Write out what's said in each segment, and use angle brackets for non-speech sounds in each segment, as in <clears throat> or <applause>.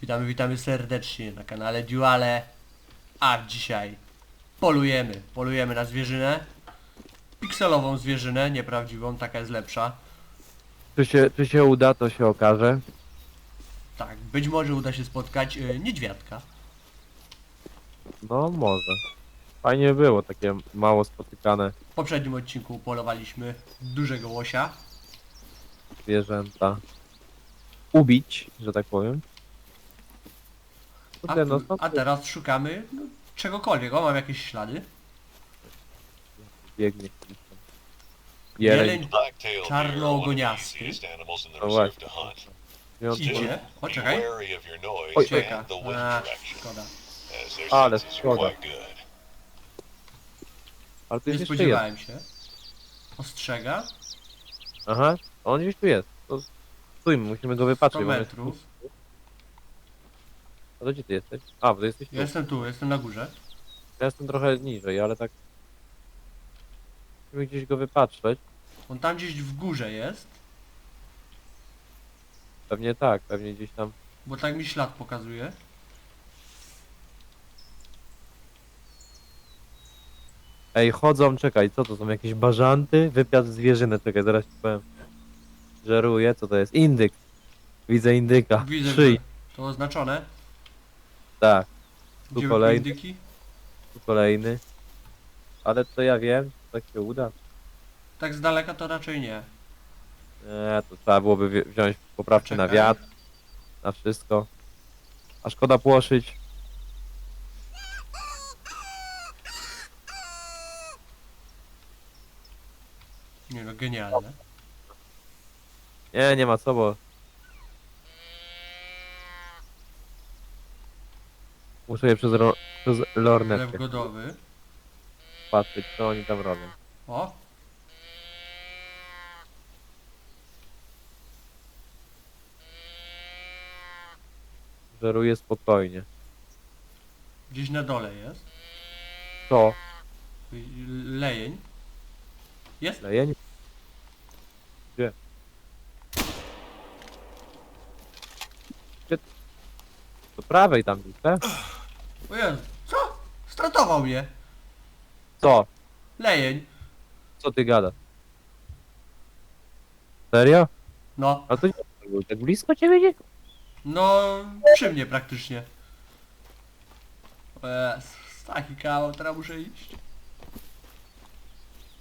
Witamy, witamy serdecznie na kanale Duale. A dzisiaj polujemy, polujemy na zwierzynę. Pikselową zwierzynę, nieprawdziwą, taka jest lepsza. Czy się, czy się uda, to się okaże. Tak, być może uda się spotkać e, niedźwiadka. No może. Fajnie by było, takie mało spotykane W poprzednim odcinku polowaliśmy dużego łosia. zwierzęta. Ubić, że tak powiem. A, Kurde, no tu, a teraz szukamy no, czegokolwiek. O, mam jakieś ślady. biegnie. Jeleń. Jeleń Blacktail the No właśnie. Wiąże- Idzie. O, Be czekaj. wary of your noise Oj, Ucieka. A, szkoda. Ale szkoda. Ale tu Nie jest jeszcze jeden. spodziewałem się. Ostrzega. Aha, on gdzieś tu jest. To stójmy, musimy go 100 wypatrzeć. bo on jest- metrów. A to gdzie ty jesteś? A, bo ty jesteś tu. Ja jestem tu, jestem na górze. Ja jestem trochę niżej, ale tak... Musimy gdzieś go wypatrzeć. On tam gdzieś w górze jest, Pewnie tak, pewnie gdzieś tam... bo tak mi ślad pokazuje. Ej, chodzą, czekaj, co to są? Jakieś bażanty? Wypiad zwierzyny, czekaj, zaraz ci powiem. Żeruje, co to jest? Indyk. Widzę indyka. Widzę, Trzy. że to oznaczone. Tak, Tu Gdzie kolejny. indyki? tu kolejny. Ale to ja wiem, tak się uda. Tak z daleka to raczej nie. Nie, to trzeba byłoby wzi- wziąć poprawkę na Czekaj. wiatr, na wszystko. A szkoda płoszyć. Nie no, genialne. Nie, nie ma co, bo... Muszę je przez, ro... przez Lew lornetkę godowy. patrzeć, co oni tam robią. O, Żeruje spokojnie. gdzieś na dole jest. Co? Lejeń. Jest? Lejeń? Gdzie? Gdzie? Do prawej tam gdzieś, O Jezu, co? Stratował mnie. Co? Lejeń. Co ty gadasz? Serio? No, A to nie był tak blisko ciebie nie? no, przy mnie praktycznie. Jezu, taki kawał, teraz muszę iść.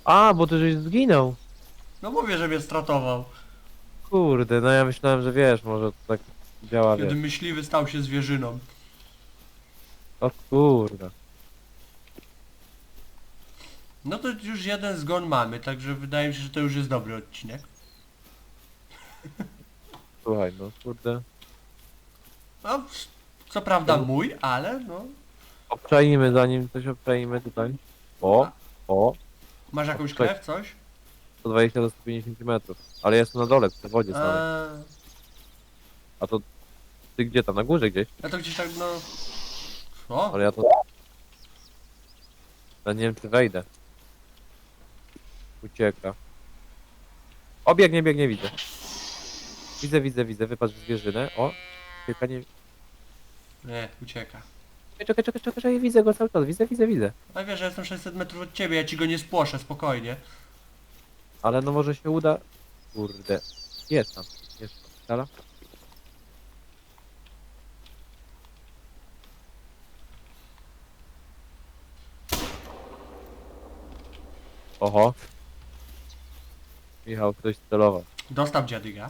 A, bo ty żeś zginął. No mówię, że mnie stratował. Kurde, no ja myślałem, że wiesz, może to tak działa, Kiedy wiesz. myśliwy stał się zwierzyną. O kurde. No to już jeden zgon mamy, także wydaje mi się, że to już jest dobry odcinek. Słuchaj, no kurde. No, co prawda mój, ale no. Obczaimy zanim coś obczaimy tutaj. O, o, Masz jakąś krew, coś? 120 do 150 metrów. Ale jestem na dole, w wodzie samej. Eee, A to ty gdzie tam, na górze gdzieś? ja to gdzieś tak, no... O, Ale ja to... Ja nie wiem czy wejdę. Ucieka. O, biegnie, biegnie, widzę. Widzę, widzę, widzę, wypatrz w zwierzynę. O, ucieka, nie... nie, ucieka. Czekaj, czekaj, czekaj, czekaj, widzę go cały czas, widzę, widzę, widzę. A wiesz, że jestem 600 metrów od ciebie, ja ci go nie spłoszę, spokojnie. Ale no może się uda... Kurde. Jest tam, jest tam. Dala? Oho. Michał, ktoś celował. Dostaw dziadyga.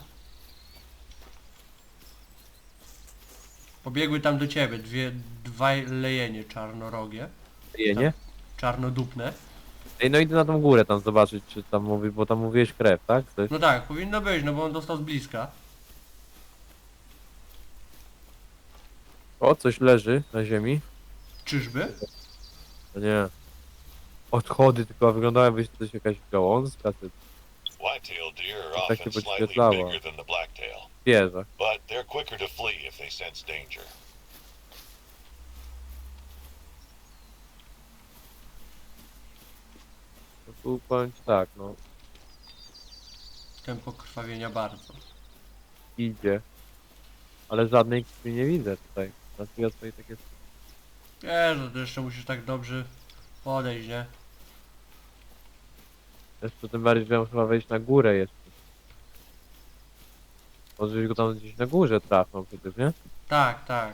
Pobiegły tam do ciebie, dwie, dwa lejenie czarnorogie, Je, nie? czarnodupne. Ej, no idę na tą górę tam zobaczyć, czy tam mówi, bo tam mówiłeś krew, tak? Coś? No tak, powinno być, no bo on dostał z bliska. O, coś leży na ziemi. Czyżby? Nie. Odchody tylko wyglądały, jakby coś jakaś gałązka, czy Whitetail deer are Tak się often slightly podświetlało. bigger than the blacktail, wieża. but they're quicker to flee if they sense danger. No tu powiem ci tak, no. Tempo krwawienia bardzo. Idzie. Ale żadnej krwi nie widzę tutaj. Znaczy ja tutaj takie... Wiesz, no to jeszcze musisz tak dobrze podejść, nie? Jeszcze tym bardziej, że muszę chyba wejść na górę jeszcze. Może go tam gdzieś na górze trafnął przecież, nie? Tak, tak.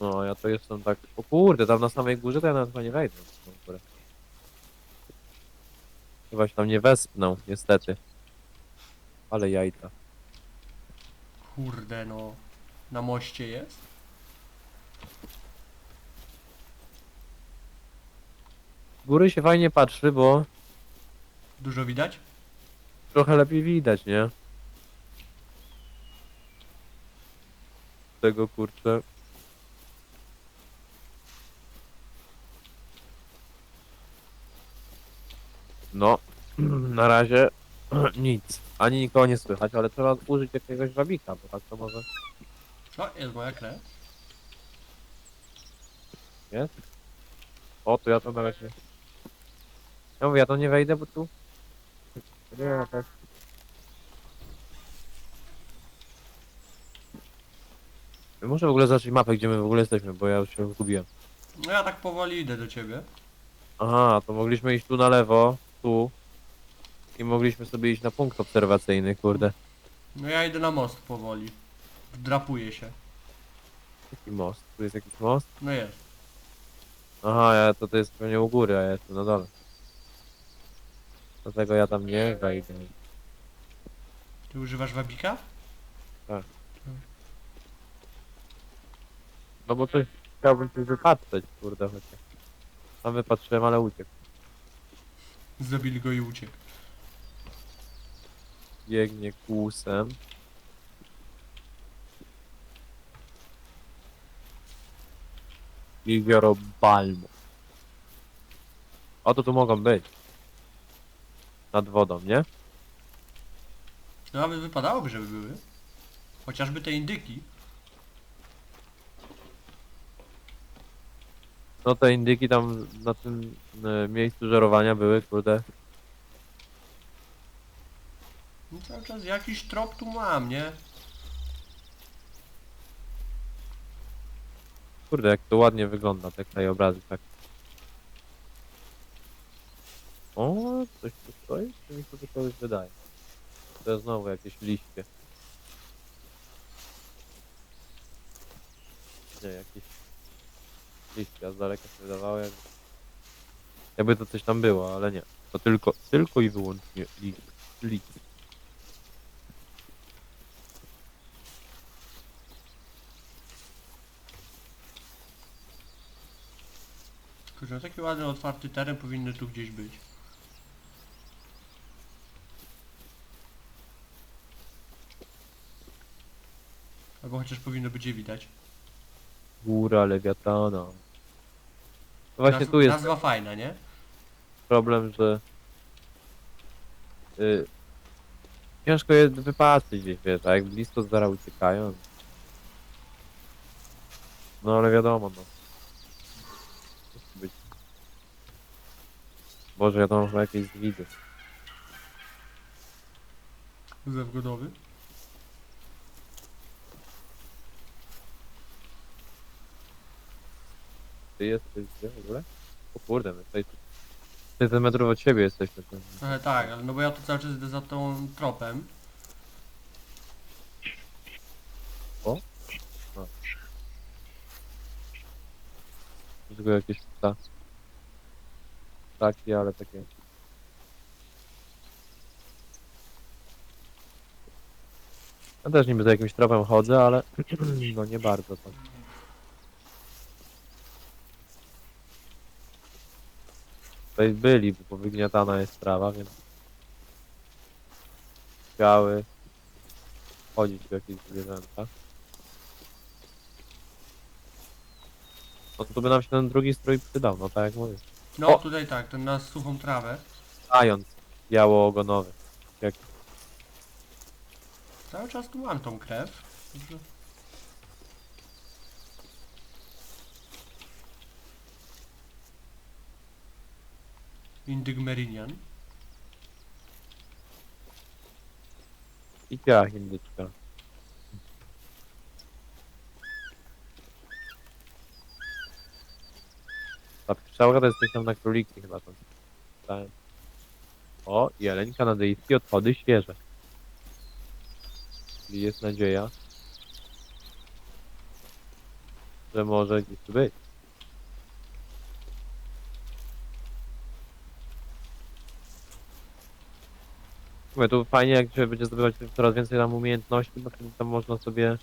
No, ja to jestem tak... O kurde, tam na samej górze to ja nawet chyba nie wejdę. na tą górę. Chyba się tam nie wespnął, niestety. Ale jajca. Kurde, no. Na moście jest? Z góry się fajnie patrzy, bo Dużo widać? trochę lepiej widać, nie? Tego kurczę. No, <clears throat> na razie <clears throat> nic. Ani nikogo nie słychać, ale trzeba użyć jakiegoś wabika, bo tak to może O, jest moja krew. jest. O, to ja to na razie. Ja mówię, ja to nie wejdę, bo tu. Nie, tak. Muszę w ogóle zacząć mapę, gdzie my w ogóle jesteśmy, bo ja już się zgubiłem. No ja tak powoli idę do ciebie. Aha, to mogliśmy iść tu na lewo, tu. I mogliśmy sobie iść na punkt obserwacyjny, kurde. No ja idę na most powoli. Wdrapuję się. Jaki most? Tu jest jakiś most? No jest. Aha, ja to, to jest pewnie u góry, a ja jestem na dole. Dlatego ja tam nie wejdę. Ty używasz wabika? No bo coś chciałbym coś wypatrzeć, kurde, chociaż. Tam wypatrzyłem, ale uciekł. Zabili go i uciekł. Biegnie kłusem. Jezioro Balmo. O, to tu mogą być. Nad wodą, nie? No aby wypadałoby, żeby były. Chociażby te indyki. No te indyki tam na tym e, miejscu żerowania były, kurde. No cały czas jakiś trop tu mam, nie? Kurde, jak to ładnie wygląda, te krajobrazy, tak. O, coś tu stoi? Czy mi się to kogoś wydaje? To jest znowu jakieś liście. Nie, jakieś liście, a z daleka się wydawało jakby... Jakby to coś tam było, ale nie. To tylko, tylko i wyłącznie liście. liście. Kurczę, taki ładny, otwarty teren powinny tu gdzieś być. Albo chociaż powinno być je widać. Góra Lewiatana. No właśnie Nazw- tu jest Nazwa fajna, nie? problem, że y, ciężko jest wypatrzeć gdzieś, wiesz, a jak blisko zaraz uciekają. No ale wiadomo, no. Musi być. Boże, tam mam jakieś zwidy. Zawgodowy. Ty jesteś gdzie w ogóle? O kurde, my tutaj 500 metrów od siebie jesteśmy. Trochę tak, ale no bo ja tu cały czas idę za tą tropem. Tylko jakieś pta. Ptaki, ale takie... Ja też niby za jakimś tropem chodzę, ale <clears throat> no nie bardzo tak. Tutaj byli, bo wygniatana jest trawa, więc chciały chodzić w jakieś zwierzęta. No to by nam się ten drugi strój przydał, no tak jak mówię. No O! tutaj tak, ten na suchą trawę. Zając biało-ogonowy. Cały czas tu mam tą krew. Także... Indygmerian. Ikea hindyczka. Ta pszczołka to jest coś tam na króliki chyba tam. Tak. O, jeleń kanadyjski, odchody świeże. Czyli jest nadzieja, że może gdzieś tu być. Mówię, tu fajnie jak się będzie zdobywać coraz więcej tam umiejętności, bo wtedy tam można sobie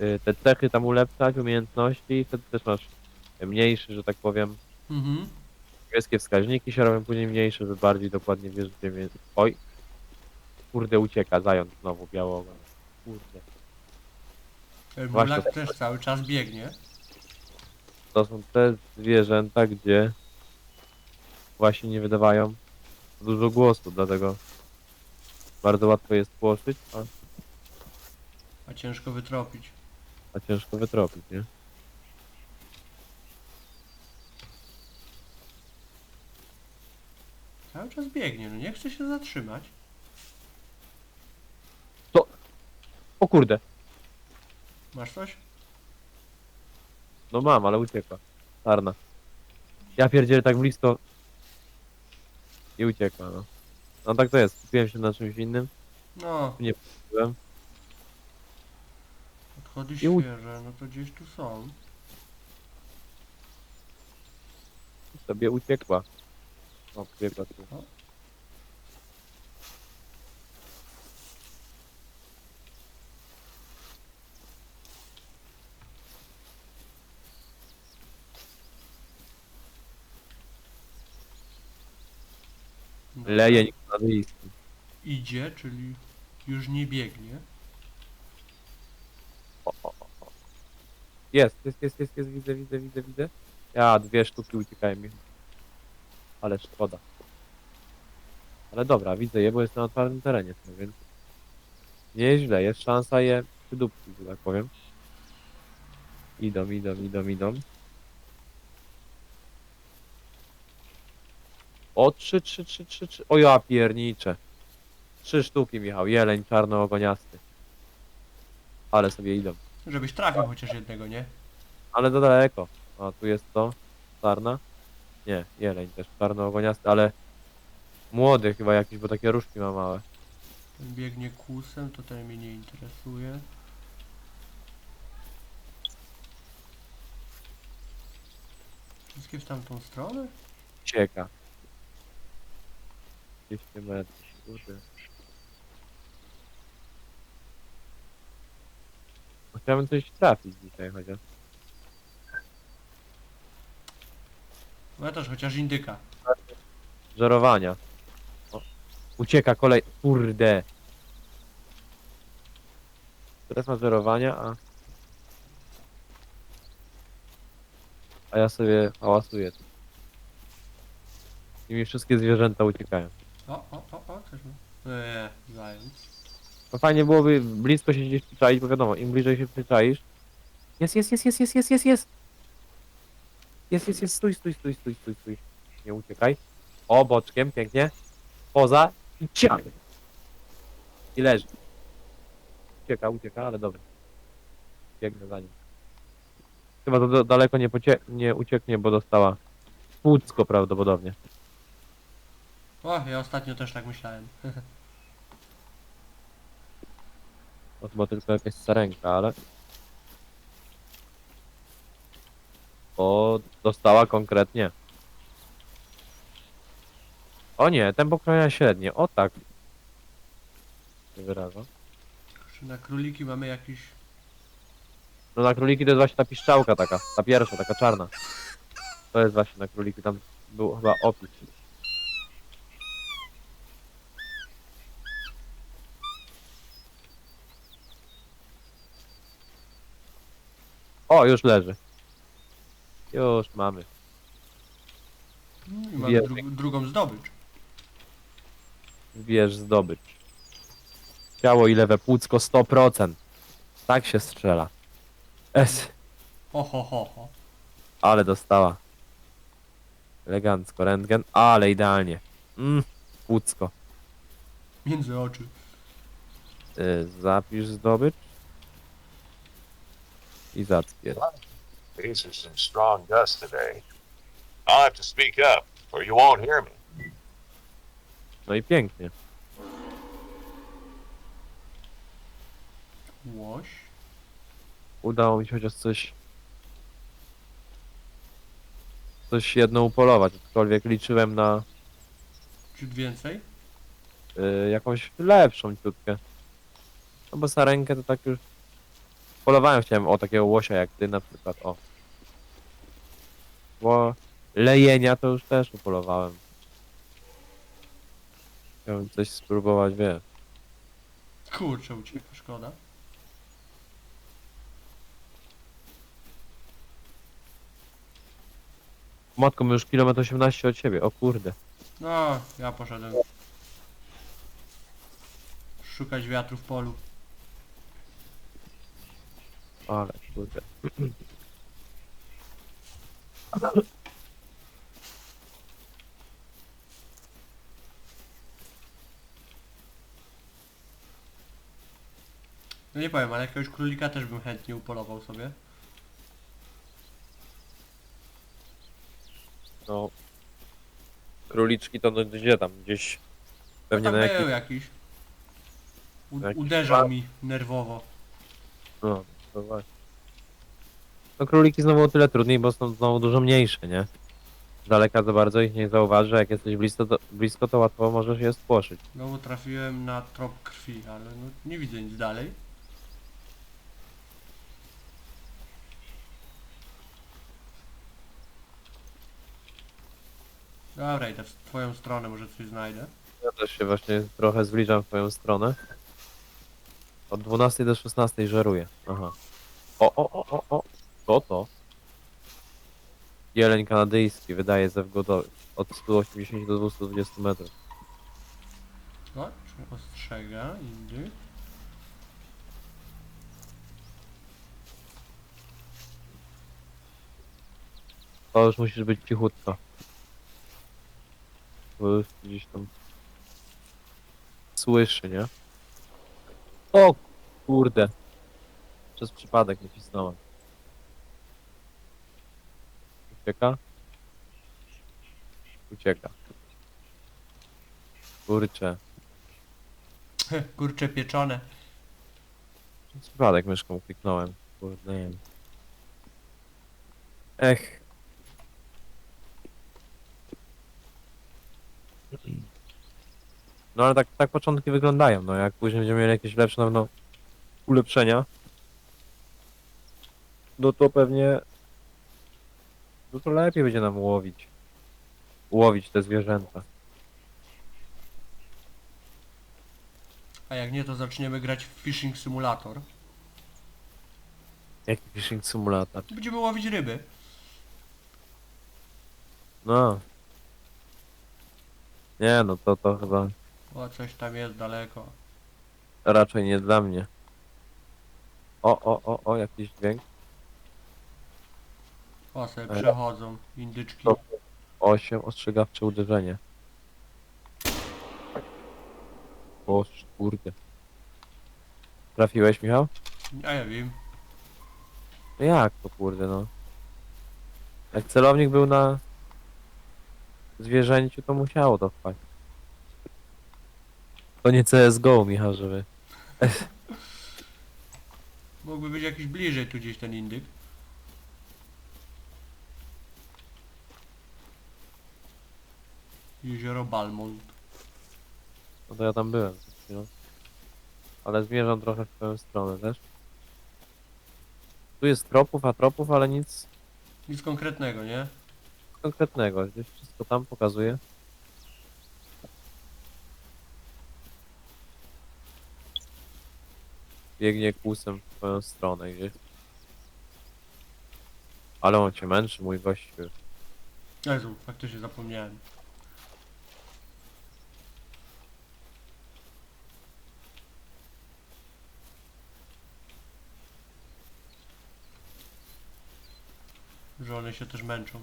y, te cechy tam ulepszać, umiejętności i wtedy też masz mniejszy, że tak powiem, Mhm. niebieskie wskaźniki się robią później mniejsze, że bardziej dokładnie wiesz gdzie mnie... Oj! Kurde ucieka, zając znowu biało. Kurde. Właśnie. też cały czas biegnie. To są te zwierzęta, gdzie właśnie nie wydawają dużo głosu, dlatego bardzo łatwo jest płoszyć, a, A ciężko wytropić. a ciężko wytropić, nie? Cały czas biegnie, no nie chce się zatrzymać. O kurde! Masz coś? No mam, ale uciekła. Czarna. Ja pierdzielę tak blisko. I uciekła, no. No tak to jest. Skupiłem się na czymś innym. No, Byłem. odchody I u- świeże, no to gdzieś tu są. sobie uciekła. O, uciekła tu. Dobra. Lejeń kanadyjski. Idzie, czyli już nie biegnie. O, o, o. Jest, jest, jest, jest, jest, widzę, widzę, widzę, widzę. Ja, dwie sztuki uciekają mi. Ale szkoda. Ale dobra, widzę je, bo jest na otwartym terenie, no więc nieźle, jest szansa je przydupcić, że tak powiem. Idą, idą, idą, idą. O, trzy, trzy, trzy, trzy, trzy. O ja pierniczę. Trzy sztuki, Michał. Jeleń czarno-ogoniasty. Ale sobie idą. Żebyś trafił chociaż jednego, nie? Ale to daleko. A tu jest to. Czarna. Nie, jeleń też czarno-ogoniasty, ale młody chyba jakiś, bo takie różki ma małe. Ten biegnie kusem, to ten mnie nie interesuje. Wszystkie w tamtą stronę? Cieka. 200 metrów, kurde. No, Chciałbym coś trafić dzisiaj chociaż. No ja też chociaż indyka. Żerowania. O, ucieka kolej. Kurde. Teraz ma żerowania, a... A ja sobie hałasuję. I mi wszystkie zwierzęta uciekają. O, o, o, o, ma. Eee, zając. No fajnie byłoby blisko się gdzieś przyczaić, bo wiadomo, im bliżej się przyczaisz... Jest, jest, jest, jest, jest, jest, jest, jest! Jest, jest, jest, stój, stój, stój, stój, stój, stój. Nie uciekaj. O, boczkiem, pięknie. Poza i ciach! I leży. Ucieka, ucieka, ale dobra. Biegnę za nim. Chyba to daleko nie, pocie nie ucieknie, bo dostała płucko prawdopodobnie. O, ja ostatnio też tak myślałem. <laughs> To chyba tylko jakaś sarenka, ale... O, dostała konkretnie. O nie, tempo krojenia średnie. O tak. Nie wyrażam. Czy na króliki mamy jakiś... No na króliki to jest właśnie ta piszczałka taka. Ta pierwsza, taka czarna. To jest właśnie na króliki. Tam był chyba opis. O, już leży. Już mamy. I mamy Wie- dru drugą zdobycz. Bierz zdobycz. Ciało i lewe płucko 100%. Tak się strzela. Es, Ho, ho, ho, ho. ale dostała. Elegancko, rentgen, ale idealnie. Mm, płucko. Między oczy. Y, zapisz zdobycz. I zacpier. These are some strong gusts today. I'll have to speak up, or you won't hear me. No i pięknie. Łoś. Udało mi się chociaż coś... Coś jedno upolować, aczkolwiek liczyłem na Ciut więcej? y, jakąś lepszą ciutkę. No bo sarenkę to tak już... Polowałem chciałem o takiego łosia jak ty na przykład, o. Bo lejenia to już też upolowałem. Chciałbym coś spróbować, wiesz. Kurczę, ucieka, szkoda. Matko, my już kilometr 18 od siebie, o kurde. No, ja poszedłem szukać wiatru w polu. Ale kurde. No nie powiem, ale jakiegoś królika też bym chętnie upolował sobie. No. Króliczki to no gdzie tam? Gdzieś pewnie Tam na był jakimś... jakiś. U, jakiś uderzał mi nerwowo. No, to właśnie. No króliki znowu o tyle trudniej, bo są znowu dużo mniejsze, nie? Z daleka za bardzo ich nie zauważy, jak jesteś blisko to, blisko to łatwo możesz je spłoszyć. Znowu trafiłem na trop krwi, ale no, nie widzę nic dalej. Dobra, idę w twoją stronę, może coś znajdę. Ja też się właśnie trochę zbliżam w twoją stronę. Od 12 do 16 żeruję. Aha. O, o, o, o, o. Co to? Jeleń kanadyjski wydaje zewgodowy. Od 180 do 220 metrów. O, czy ostrzega, indy. To już musisz być cichutko. Bo już gdzieś tam słyszy, nie? O kurde. Przez przypadek nie pisnąłem. Ucieka? Ucieka. Kurczę. Kurcze pieczone. Przez przypadek myszką kliknąłem. Kurde, nie wiem. Ech. No ale tak, tak początki wyglądają, no jak później będziemy mieli jakieś lepsze na pewno ulepszenia, no to pewnie no to lepiej będzie nam łowić. Łowić te zwierzęta. A jak nie, to zaczniemy grać w Fishing Simulator. Jaki fishing simulator. Będziemy łowić ryby. No. Nie no, to to chyba O, coś tam jest daleko. raczej nie dla mnie. O, o, o, o, jakiś dźwięk. O, Ale- przechodzą indyczki. To- 8, ostrzegawcze uderzenie. O, kurde. Trafiłeś, Michał? A ja wiem. No jak to kurde, no? Jak celownik był na zwierzęciu, to musiało to wpaść. To nie CSGO, Michał, żeby... Mógłby być jakiś bliżej tu gdzieś ten indyk. Jezioro Balmont. No to ja tam byłem przed chwilą. Ale zmierzam trochę w twoją stronę też. Tu jest tropów, a tropów, ale nic Nic konkretnego, nie? konkretnego. Gdzieś wszystko tam pokazuje. Biegnie kłusem w twoją stronę gdzieś. Ale on cię męczy, mój gościu. Jezu, faktycznie zapomniałem. Że one się też męczą.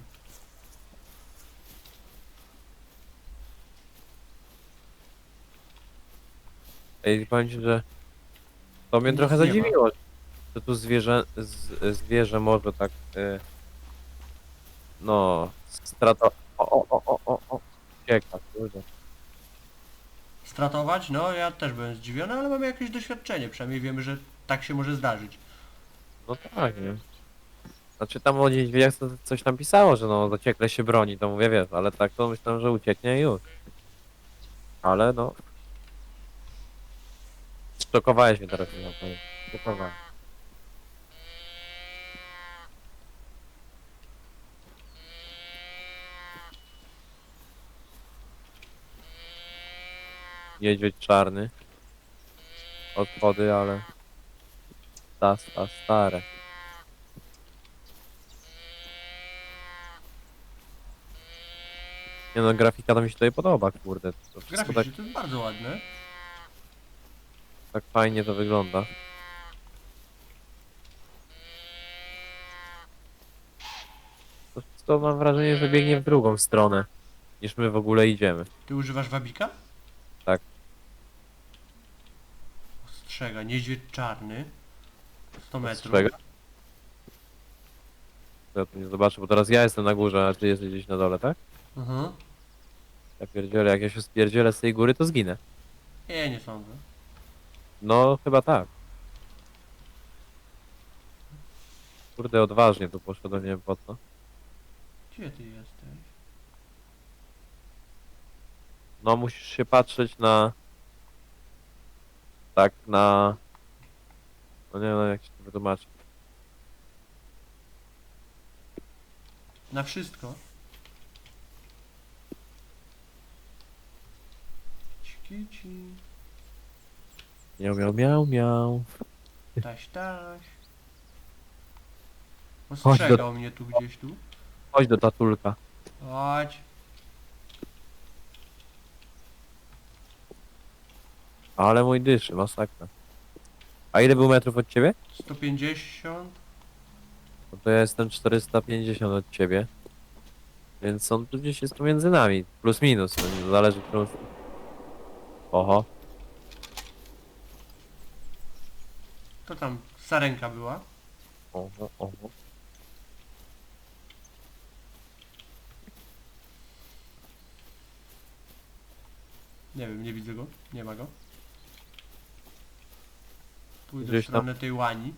Ej, powiem ci, że to mnie Nic trochę nie ma. zadziwiło, że tu zwierzę, z, zwierzę może tak, y, no, Strato... O, o, o, o, o, o. Ucieka, kurde. Stratować? No, ja też byłem zdziwiony, ale mamy jakieś doświadczenie. Przynajmniej wiemy, że tak się może zdarzyć. No tak, nie? Znaczy tam o niedźwiedziach to coś tam pisało, że no zaciekle się broni, to mówię, wiesz, ale tak to myślałem, że ucieknie i już. Ale no... Szokowałeś mnie teraz, Michał, powiem. Niedźwiedź czarny. Odchody, ale... Ta, ta, stare. Nie no, grafika to mi się tutaj podoba, kurde. To wszystko tak, to jest bardzo ładne. Tak fajnie to wygląda. To wszystko mam wrażenie, że biegnie w drugą stronę. Niż my w ogóle idziemy. Ty używasz wabika? Tak. Ostrzega, niedźwiedź czarny. 100 metrów. Ostrzega? Ja tu nie zobaczę, bo teraz ja jestem na górze, a ty jesteś gdzieś na dole, tak? Mhm. Ja pierdzielę, jak ja się spierdzielę z tej góry, to zginę. Nie, nie sądzę. No, chyba tak. Kurde, odważnie tu poszedłem, nie wiem po co. Gdzie ty jesteś? No, musisz się patrzeć na... Tak, na... No nie wiem, jak się to wytłumaczy. Na wszystko. Ciki, ci. Miał, miał, miał, miał. Taś, taś. Chodź do- Ostrzegał mnie tu gdzieś tu. Chodź do tatulka. Chodź. Ale mój dyszy, masakra. A ile był metrów od ciebie? 150. No to ja jestem 450 od ciebie. Więc on tu gdzieś jest pomiędzy nami. Plus minus, no nie zależy którą... Oho. To tam sarenka była. Nie wiem, nie widzę go. Nie ma go. Pójdę Gdzieś w tam. stronę tej łani.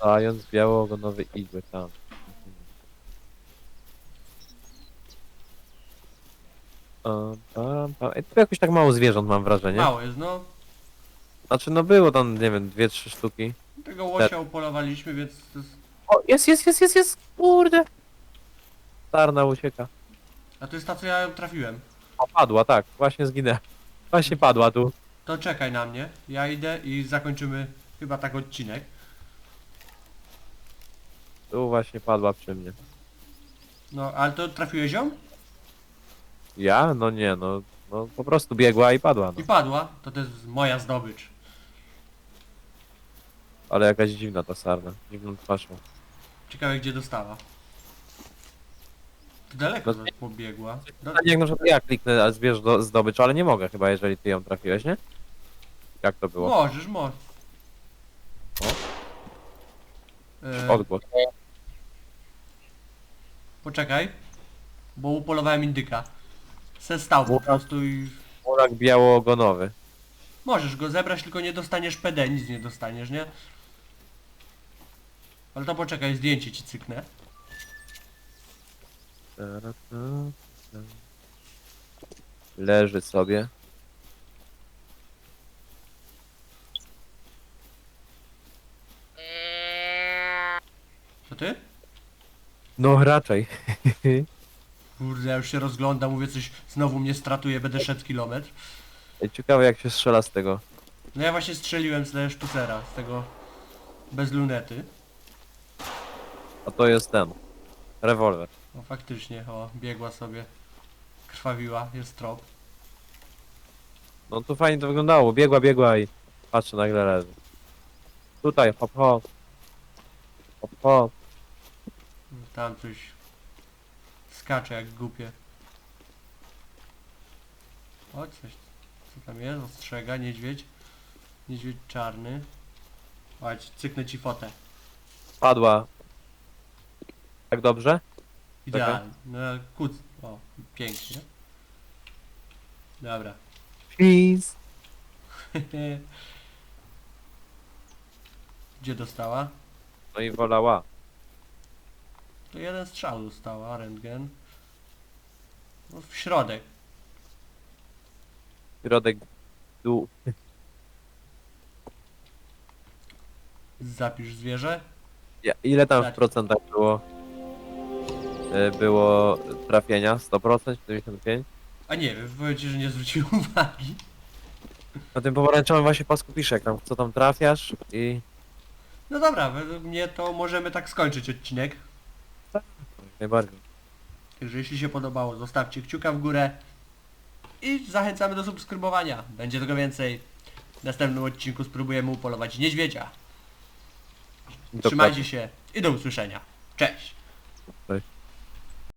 Zając biało-ogonowy igły tam. Pam, pam, pam. Ej, tu jakoś tak mało zwierząt mam wrażenie. Mało jest, no. Znaczy no było tam, nie wiem, dwie, trzy sztuki. Tego łosia upolowaliśmy, więc to jest... O, jest, jest, jest, jest, jest, kurde. Sarna ucieka. A to jest ta, co ja trafiłem. O, padła, tak, właśnie zginęła. Właśnie padła tu. To czekaj na mnie. Ja idę i zakończymy chyba tak odcinek. Tu właśnie padła przy mnie. No, ale to trafiłeś ją? Ja? No nie, no, no po prostu biegła i padła, no. I padła. To to jest moja zdobycz. Ale jakaś dziwna ta sarna, dziwną twarzą. Ciekawe gdzie dostała. To daleko No, no, pobiegła. Do... Tak jak na przykład ja kliknę a zbierz do, zdobycz, ale nie mogę chyba, jeżeli ty ją trafiłeś, nie? Jak to było? Możesz, możesz. O. E, Odgłos. poczekaj. Bo upolowałem indyka. Se stał po prostu i... Murak biało-ogonowy. Możesz go zebrać, tylko nie dostaniesz PD, nic nie dostaniesz, nie? Ale to poczekaj, zdjęcie ci cyknę. Leży sobie. To ty? No raczej. <laughs> Kurde, ja już się rozglądam, mówię coś, znowu mnie stratuje, będę szedł kilometr. Ej, Ciekawe jak się strzela z tego. No ja właśnie strzeliłem z tego sztucera, z tego bez lunety. A to jest ten. Rewolwer. O faktycznie, o, biegła sobie, krwawiła, jest trop. No to fajnie to wyglądało. Biegła, biegła i patrzę nagle leży. Tutaj, hop hop. Hop hop. Tam coś skacze jak głupie. O, coś, co tam jest? Ostrzega, niedźwiedź. Niedźwiedź czarny. Chodź, cyknę ci fotę. Padła. Tak dobrze? Idealnie. No kuc. O, pięknie. Dobra. Please. <laughs> Gdzie dostała? No i wolała. To jeden strzał dostała, rentgen. No w środek. Środek dół. Zapisz zwierzę. Ja, ile tam Tak. w procentach było? y, Było trafienia? 100%? 75%? A nie wiem, powiem ci, że nie zwróciłem <laughs> uwagi. Na tym pomarańczowym właśnie pasku pisze, jak tam, co tam trafiasz i... No dobra, według mnie to możemy tak skończyć odcinek. Najbardziej. Także jeśli się podobało, zostawcie kciuka w górę i zachęcamy do subskrybowania. Będzie tego więcej. W następnym odcinku spróbujemy upolować niedźwiedzia. Trzymajcie się i do usłyszenia. Cześć! Cześć.